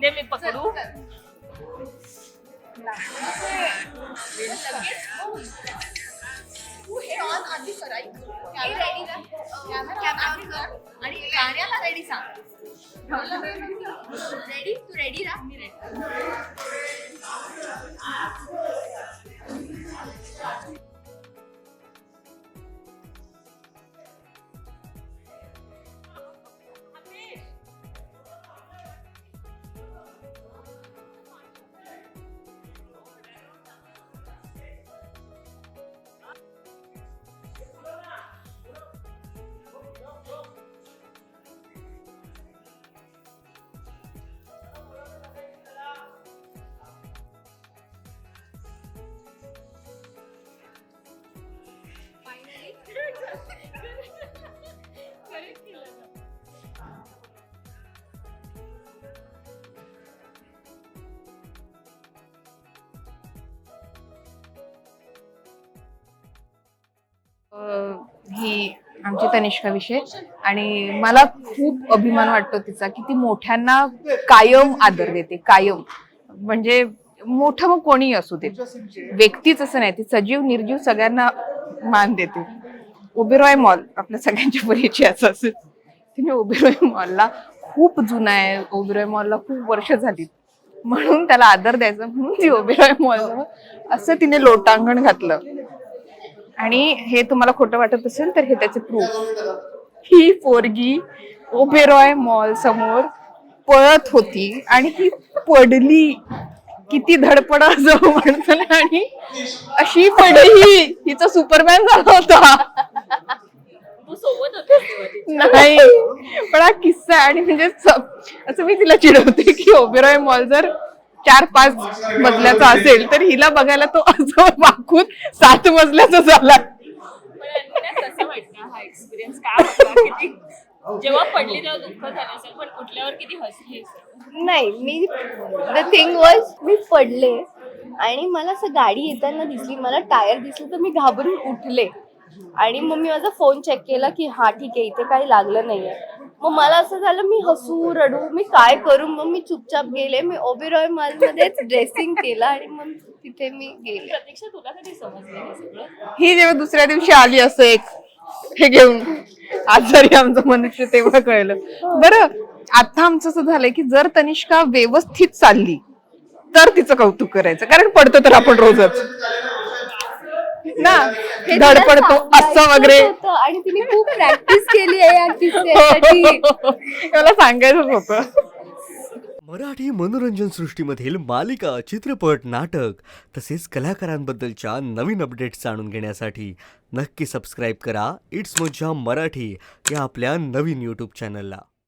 दे मी पकडू. आणि गाण्याला रेडी सांग. रेडी तू रेडी राहा. मी रेडी अं, ही आमची तनिष्का विषय. आणि मला खूप अभिमान वाटतो तिचा की ती मोठ्यांना कायम आदर देते कायम. म्हणजे मोठं मग कोणी असू दे. व्यक्तीच असं नाही ती सजीव निर्जीव सगळ्यांना मान देते. ओबेरॉय मॉल आपल्या सगळ्यांच्या परिचयाचं असेल. तिने ओबेरॉय मॉलला खूप जुना आहे. ओबेरॉय मॉलला खूप वर्ष झाली म्हणून त्याला आदर द्यायचा म्हणून ती ओबेरॉय मॉल असं तिने लोटांगण घातलं. आणि हे तुम्हाला खोटं वाटत असेल तर हे त्याचे प्रूफ ही पोरगी ओबेरॉय मॉल समोर पळत होती आणि ही पडली. किती धडपड असं म्हणत आणि अशी पडली. हिचा सुपरमॅन झाला होता. नाही. पण हा किस्सा आहे आणि म्हणजे स- असं मी तिला चिडवते की ओबेरॉय मॉल जर चार पाच मजल्याचा असेल तर हिला बघायला तो असं वाकून सात मजल्याचा झाला. पण अन्विता कसं वाटतं हा एक्सपिरियन्स काय होता? किती जेव्हा पडली तेव्हा दुःख झालं असेल पण उठल्यावर किती हसली असेल? नाही मी द थिंग वॉज मी पडले आणि मला असं गाडी येताना दिसली मला टायर दिसलं तर मी घाबरून उठले. आणि मग मी माझा फोन चेक केला की हा ठीक आहे इथे काही लागलं नाहीये. मग मला असं झालं मी हसू रडू मी काय करू? मग मी चुपचाप गेले मी ओबेरॉय मॉलमध्येच ड्रेसिंग केलं आणि मग तिथे मी गेले. प्रतीक्षा तुला कधी समजलं हे सगळं? ही जेव्हा दुसऱ्या दिवशी आली असं एक हे घेऊन आजारी आमचं मनुष्य तेव्हा कळलं. बरं आता आमचं असं झालंय की जर तनिष्का व्यवस्थित चालली तर तिचं कौतुक करायचं. कारण पडतो तर आपण रोजच. ना हे तिला धडपडतो असं सांगायचंच वगैरे. होतं आणि तिने खूप प्रॅक्टिस केली आहे या किस्स्यासाठी. मला सांगायचंच होतं. मराठी मनोरंजन सृष्टीमधील मालिका चित्रपट नाटक तसेच कलाकारांबद्दलच्या नवीन अपडेट्स जाणून घेण्यासाठी नक्की सबस्क्राईब करा. इट्स मज्जा मराठी या आपल्या नवीन यूट्यूब चॅनलला